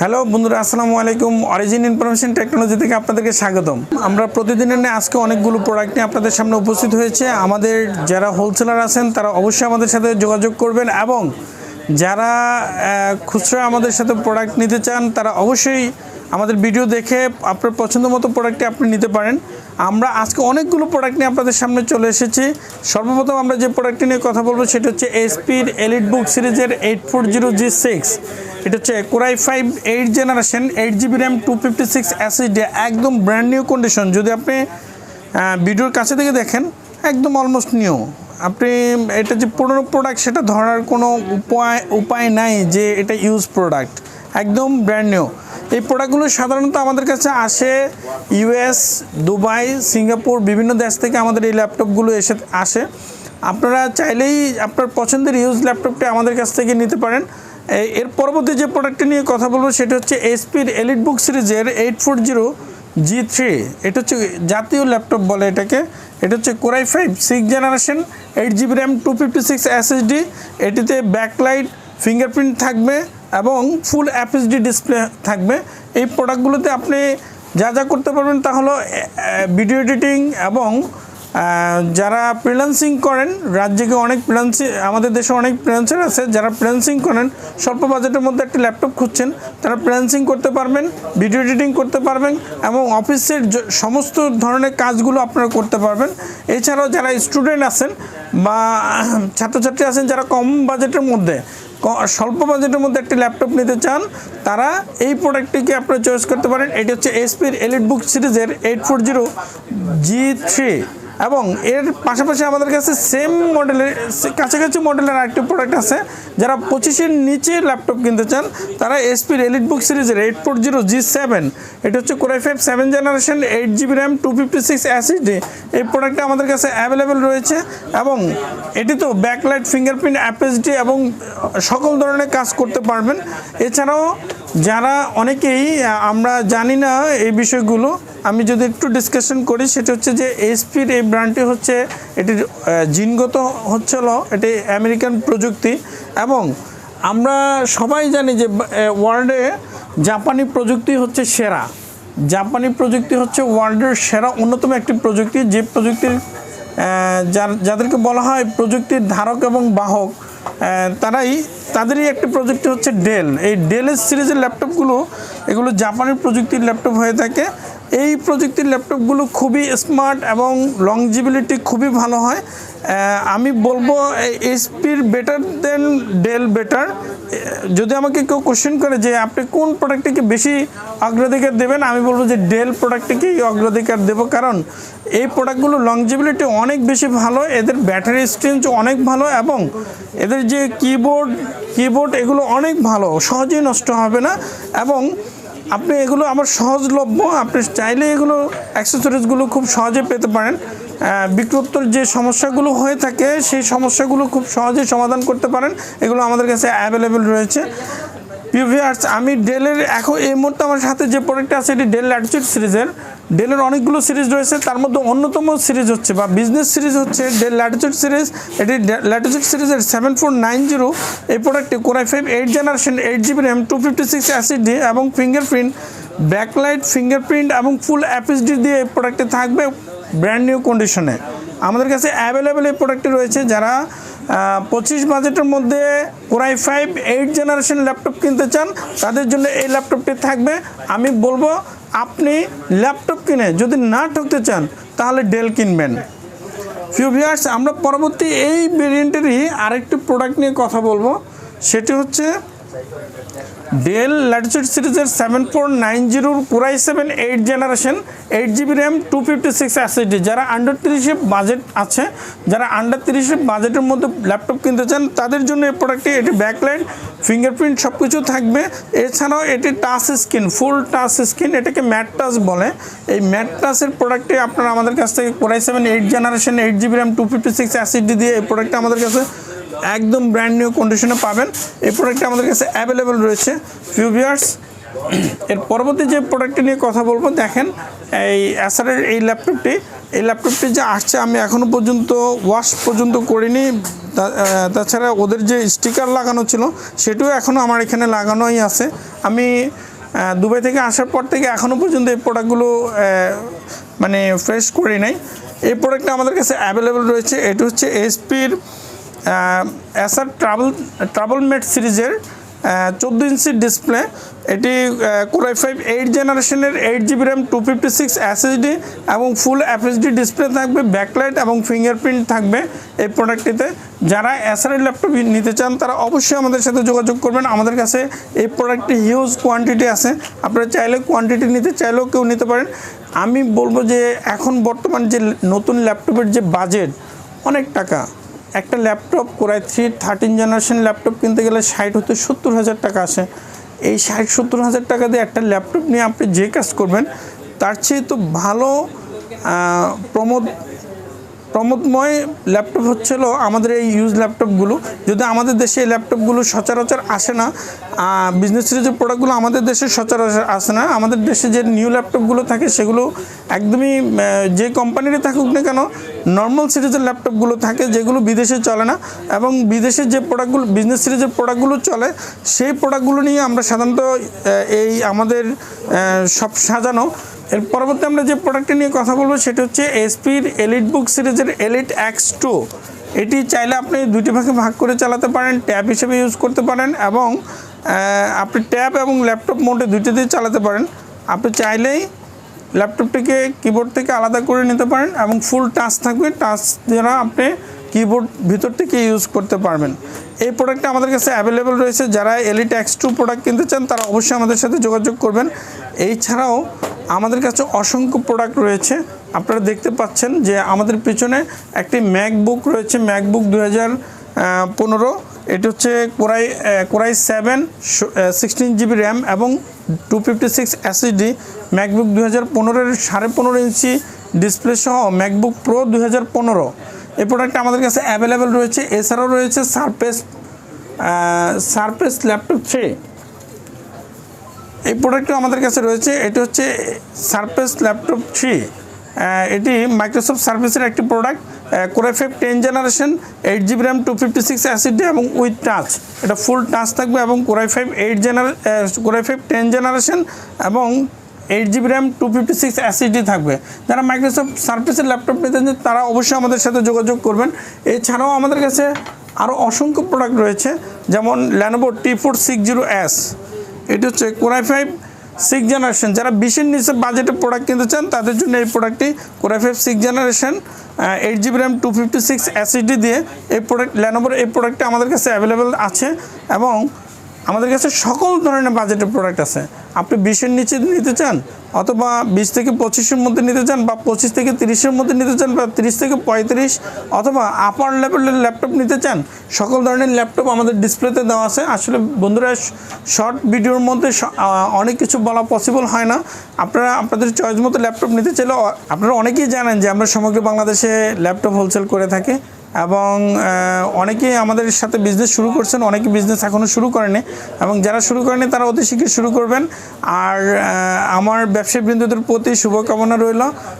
Hello বন্ধুরা, আসসালামু আলাইকুম। অরিজিন ইনফরমেশন টেকনোলজি থেকে আপনাদেরকে স্বাগতম। আমরা প্রতিদিনের নিয়ে আজকে অনেকগুলো প্রোডাক্ট নিয়ে আপনাদের সামনে উপস্থিত হয়েছে। আমাদের যারা হোলসেলার আছেন, তারা অবশ্যই আমাদের সাথে যোগাযোগ করবেন এবং যারা খুচরা আমাদের সাথে প্রোডাক্ট নিতে চান, তারা অবশ্যই আমাদের ভিডিও দেখে আপনার পছন্দ মতো প্রোডাক্টটি আপনি নিতে পারেন। আমরা আজকে অনেকগুলো প্রোডাক্ট নিয়ে আপনাদের সামনে চলে এসেছি। সর্বপ্রথম আমরা যে প্রোডাক্টটি নিয়ে কথা বলব, সেটা হচ্ছে এসপির এলিট বুক সিরিজের eight four zero G six এটা হচ্ছে core i five eight generation eight GB RAM two fifty six অ্যাসিডে একদম ব্র্যান্ড নিউ কন্ডিশন যদি আপনি ভিডিওর কাছে থেকে দেখেন, একদম অলমোস্ট নিউ আপনি এটা যে পুরনো প্রোডাক্ট সেটা ধরার কোনো উপায় উপায় নাই যে এটা ইউজ প্রোডাক্ট একদম ব্র্যান্ড নিউ এই প্রোডাক্টগুলো সাধারণত আমাদের কাছে আসে ইউএস দুবাই, সিঙ্গাপুর, বিভিন্ন দেশ থেকে আমাদের এই ল্যাপটপগুলো এসে আসে। আপনারা চাইলেই আপনার পছন্দের ইউজ ল্যাপটপটি আমাদের কাছ থেকে নিতে পারেন। এর পরবর্তী যে প্রোডাক্টটি নিয়ে কথা বলব সেটা হচ্ছে এসপির এলিট বুক সিরিজের eight four zero G three এটা হচ্ছে জাতীয় ল্যাপটপ বলে এটাকে। এটা হচ্ছে core i five six generation eight GB RAM two fifty six SSD এটিতে ব্যাকলাইট ফিঙ্গারপ্রিন্ট থাকবে। এবং ফুল এফএসডি ডিসপ্লে থাকবে। এই প্রোডাক্টগুলোতে আপনি যা যা করতে পারবেন তা হলো ভিডিও এডিটিং এবং যারা ফ্রিল্যান্সিং করেন রাজ্যকে অনেক ফ্রিল্যান্সিং আমাদের দেশে অনেক ফ্রিল্যান্সার আছে, যারা ফ্রিল্যান্সিং করেন, স্বল্প বাজেটের মধ্যে একটা ল্যাপটপ খুঁজছেন, তারা ফ্রিল্যান্সিং করতে পারবেন, ভিডিও এডিটিং করতে পারবেন এবং অফিসের সমস্ত ধরনের কাজগুলো আপনারা করতে পারবেন। এছাড়াও যারা স্টুডেন্ট আছেন বা ছাত্রছাত্রী আছেন, যারা কম বাজেটের মধ্যে স্বল্প বাজেটের মধ্যে একটি ল্যাপটপ নিতে চান, তারা এই প্রোডাক্টটিকে আপনারা চয়েস করতে পারেন। এটি হচ্ছে এসপির এলিট বুক সিরিজের eight four zero G three এবং এর পাশাপাশি আমাদের কাছে সেম মডেলের কাছাকাছি মডেলের আরেকটি প্রোডাক্ট আছে, যারা পঁচিশের নিচে ল্যাপটপ কিনতে চান, তারা এসপির এলিট বুক সিরিজের eight four zero G seven এটা হচ্ছে core i five seven generation eight GB RAM two fifty six SSD এই প্রোডাক্টটা আমাদের কাছে অ্যাভেলেবেল রয়েছে এবং এটি তো ব্যাকলাইট ফিঙ্গারপ্রিন্ট অ্যাপএসডি এবং সকল ধরনের কাজ করতে পারবেন। এছাড়াও যারা অনেকেই আমরা জানি না এই বিষয়গুলো আমি যদি একটু ডিসকাশন করি, সেটা হচ্ছে যে এসপির এই ব্র্যান্ডটি হচ্ছে এটির জিনগত হচ্ছে হলো এটি আমেরিকান প্রযুক্তি এবং আমরা সবাই জানি যে ওয়ার্ল্ডে জাপানি প্রযুক্তি হচ্ছে সেরা। জাপানি প্রযুক্তি হচ্ছে ওয়ার্ল্ডের সেরা অন্যতম একটি প্রযুক্তি, যে প্রযুক্তির যাদেরকে বলা হয় প্রযুক্তির ধারক এবং বাহক। তারাই, তাদেরই একটি প্রযুক্তি হচ্ছে ডেল এই ডেলের সিরিজের ল্যাপটপগুলো এগুলো জাপানি প্রযুক্তির ল্যাপটপ হয়ে থাকে। এই প্রযুক্তির ল্যাপটপগুলো খুবই স্মার্ট এবং লংজিবিলিটি খুবই ভালো হয়। আমি বলব এইচপির বেটার দেন ডেল বেটার যদি আমাকে কেউ কোশ্চেন করে যে আপনি কোন প্রোডাক্টটিকে বেশি অগ্রাধিকার দেবেন, আমি বলব যে ডেল প্রোডাক্টটিকেই অগ্রাধিকার দেবো। কারণ এই প্রোডাক্টগুলো লংজিবিলিটি অনেক বেশি ভালো, এদের ব্যাটারি স্ট্রেঞ্জ অনেক ভালো এবং এদের যে কিবোর্ড কিবোর্ড এগুলো অনেক ভালো, সহজেই নষ্ট হবে না। এবং আপনি এগুলো আমার সহজলভ্য। আপনি চাইলে এগুলো অ্যাক্সেসরিজগুলো খুব সহজে পেতে পারেন। বিক্রোত্তর যে সমস্যাগুলো হয়ে থাকে, সেই সমস্যাগুলো খুব সহজে সমাধান করতে পারেন। এগুলো আমাদের কাছে অ্যাভেলেবেল রয়েছে। পিভিআর্স আমি ডেলের এখন এই মুহূর্তে আমার সাথে যে প্রোডাক্টটা আছে, এটি ডেল ল্যাটিচিউড সিরিজের ডেলের অনেকগুলো সিরিজ রয়েছে, তার মধ্যে অন্যতম সিরিজ হচ্ছে বা বিজনেস সিরিজ হচ্ছে ডেল ল্যাটিচিউড সিরিজ এটি ল্যাটিচিউড সিরিজের সেভেন ফোর নাইন জিরো এই প্রোডাক্টটি core i five eight generation eight GB RAM two fifty six SSD এবং ফিঙ্গারপ্রিন্ট ব্যাকলাইট ফিঙ্গারপ্রিন্ট এবং ফুল অ্যাপিসডি দিয়ে এই প্রোডাক্টটি থাকবে ব্র্যান্ড নিউ কন্ডিশনে আমাদের কাছে অ্যাভেলেবেল এই প্রোডাক্টটি রয়েছে, যারা পঁচিশ বাজেটের মধ্যে core i five eight generation laptop কিনতে চান, তাদের জন্য এই ল্যাপটপটি থাকবে। আমি বলব, আপনি ল্যাপটপ কিনে যদি না ঠকতে চান, তাহলে ডেল কিনবেন। ফিউ ভিয়ার্স আমরা পরবর্তী এই ভেরিয়েন্টেরই আরেকটি প্রোডাক্ট নিয়ে কথা বলব। সেটি হচ্ছে ডেল ল্যাটিচিউড সিরিজের সেভেন ফোর নাইন জিরোর core i seven eight generation eight GB RAM two fifty six SSD যারা আন্ডার তিরিশে বাজেট আছে, যারা আন্ডার তিরিশে বাজেটের মধ্যে ল্যাপটপ কিনতে চান, তাদের জন্য এই প্রোডাক্টটি এটি ব্যাকলাইট ফিঙ্গারপ্রিন্ট সব কিছু থাকবে। এছাড়াও এটি touch screen full touch screen এটাকে ম্যাট টাচ বলে। এই ম্যাট টাচের প্রোডাক্টটি আপনারা আমাদের কাছ থেকে core i seven eight generation eight GB RAM two fifty six SSD দিয়ে এই প্রোডাক্টটা আমাদের কাছে একদম ব্র্যান্ড নিউ কন্ডিশনে পাবেন। এই প্রোডাক্টটা আমাদের কাছে অ্যাভেলেবেল রয়েছে ফিউ ভিয়ার্স এর পরবর্তী যে প্রোডাক্টটি নিয়ে কথা বলব, দেখেন, এই অ্যাসারের এই ল্যাপটপটি এই ল্যাপটপটি যে আসছে আমি এখনও পর্যন্ত ওয়াশ পর্যন্ত করিনি। তাছাড়া ওদের যে স্টিকার লাগানো ছিল, সেটিও এখনও আমার এখানে লাগানোই আছে। আমি দুবাই থেকে আসার পর থেকে এখনও পর্যন্ত এই প্রোডাক্টগুলো মানে ফ্রেশ করি নাই। এই প্রোডাক্টটা আমাদের কাছে অ্যাভেলেবেল রয়েছে, এটি হচ্ছে এসপির এসআর ট্রাভেল ট্রাভেল মেট সিরিজের চোদ্দ ইঞ্চির ডিসপ্লে এটি কোরাই ফাইভ এইট জেনারেশনের eight GB RAM two fifty six SSD এবং ফুল এফএসডি ডিসপ্লে থাকবে ব্যাকলাইট এবং ফিঙ্গারপ্রিন্ট থাকবে এই প্রোডাক্টটিতে যারা এসআর ল্যাপটপ নিতে চান, তারা অবশ্যই আমাদের সাথে যোগাযোগ করবেন। আমাদের কাছে এই প্রোডাক্টটি হিউজ কোয়ান্টিটি আছে। আপনারা চাইলে কোয়ান্টিটি নিতে চাইলেও কেউ নিতে পারেন। আমি বলব যে, এখন বর্তমান যে নতুন ল্যাপটপের যে বাজেট অনেক টাকা। একটা laptop core i three thirteen generation laptop কিনতে গেলে ষাট হতে সত্তর হাজার টাকা আসে। এই ষাট সত্তর হাজার টাকা দিয়ে একটা ল্যাপটপ নিয়ে আপনি যে কাজ করবেন, তার চেয়ে তো ভালো প্রমোদ প্রমোদময় ল্যাপটপ হচ্ছিল আমাদের এই ইউজ ল্যাপটপগুলো। যদি আমাদের দেশে এই ল্যাপটপগুলো সচরাচর আসে না বিজনেস সিরিজের প্রোডাক্টগুলো আমাদের দেশে সচরাচর আসে না, আমাদের দেশে যে নিউ ল্যাপটপগুলো থাকে সেগুলো একদমই যে কোম্পানিরই থাকুক না কেন নর্মাল সিরিজের ল্যাপটপগুলো থাকে যেগুলো বিদেশে চলে না এবং বিদেশে যে প্রোডাক্টগুলো বিজনেস সিরিজের প্রোডাক্টগুলো চলে, সেই প্রোডাক্টগুলো নিয়ে আমরা সাধারণত এই আমাদের সব সাজানো। এর পরবর্তী আমরা যে প্রোডাক্টটি নিয়ে কথা বলব, সেটা হচ্ছে এসপির এলিট বুক সিরিজের এলিট এক্স টু এটি চাইলে আপনি দুটি ভাগে ভাগ করে চালাতে পারেন, ট্যাব হিসেবে ইউজ করতে পারেন এবং আপনি ট্যাব এবং ল্যাপটপ মোডে দুইটাতেই চালাতে পারেন। আপনি চাইলেই ল্যাপটপটিকে কিবোর্ড থেকে আলাদা করে নিতে পারেন এবং ফুল টাচ থাকবে। টাচ দ্বারা আপনি কিবোর্ড ভিতর থেকে ইউজ করতে পারবেন। এই প্রোডাক্টটা আমাদের কাছে অ্যাভেলেবেল রয়েছে। যারা এলিট এক্স টু প্রোডাক্ট কিনতে চান, তারা অবশ্যই আমাদের সাথে যোগাযোগ করবেন। এই ছাড়াও আমাদের কাছে অসংখ্য প্রোডাক্ট রয়েছে। আপনারা দেখতে পাচ্ছেন যে আমাদের পিছনে একটি ম্যাকবুক রয়েছে। ম্যাকবুক দু হাজার পনেরো। এটি হচ্ছে core i core i seven sixteen GB RAM এবং two fifty six SSD MacBook দু হাজার পনেরোর সাড়ে পনেরো ইঞ্চি ডিসপ্লে সহ ম্যাকবুক প্রো দু হাজার পনেরো। এই প্রোডাক্টটা আমাদের কাছে অ্যাভেলেবেল রয়েছে। এছাড়াও রয়েছে সারফেস সারফেস ল্যাপটপ থ্রি এই প্রোডাক্টটা আমাদের কাছে রয়েছে। এটি হচ্ছে সারফেস ল্যাপটপ থ্রি এটি মাইক্রোসফট সার্ভিসের একটি product core five ten generation eight GB RAM two fifty six SSD এবং উইথ টাচ এটা ফুল টাচ থাকবে এবং core i five eight জেনারে core i five ten generation এবং eight GB RAM two fifty six SSD থাকবে। যারা Microsoft সার্ভিসের laptop নিতে তারা অবশ্যই আমাদের সাথে যোগাযোগ করবেন। এছাড়াও আমাদের কাছে আরও অসংখ্য প্রোডাক্ট রয়েছে, যেমন Lenovo T four six zero S এটি হচ্ছে কোরাই ফাইভ সিক্স জেনারেশন যারা বিশের নিচে বাজেটের প্রোডাক্ট কিনতে চান, তাদের জন্য এই প্রোডাক্টটি core i five six generation eight GB RAM two fifty six SSD দিয়ে এই প্রোডাক্ট ল্যানোভোর এই প্রোডাক্টটি আমাদের কাছে অ্যাভেলেবেল আছে। এবং আমাদের কাছে সকল ধরনের বাজেটের প্রোডাক্ট আছে। আপনি বিশের নিচে নিতে চান অথবা বিশ থেকে পঁচিশের মধ্যে নিতে চান বা পঁচিশ থেকে তিরিশের মধ্যে নিতে চান বা তিরিশ থেকে পঁয়ত্রিশ অথবা আপার লেভেলের ল্যাপটপ নিতে চান, সকল ধরনের ল্যাপটপ আমাদের ডিসপ্লেতে দেওয়া আছে। আসলে বন্ধুরা শর্ট ভিডিওর মধ্যে অনেক কিছু বলা পসিবল হয় না। আপনারা, আপনাদের চয়েস মতো ল্যাপটপ নিতে চাইলে আপনারা অনেকেই জানেন যে আমরা সমগ্র বাংলাদেশে ল্যাপটপ হোলসেল করে থাকি। এবং অনেকেই আমাদের সাথে বিজনেস শুরু করছেন, অনেকে বিজনেস এখনও শুরু করেনি এবং যারা শুরু করেনি তারা অতি শীঘ্র শুরু করবেন। আর আমার ব্যবসায়ী বৃন্দদের প্রতি শুভকামনা রইল।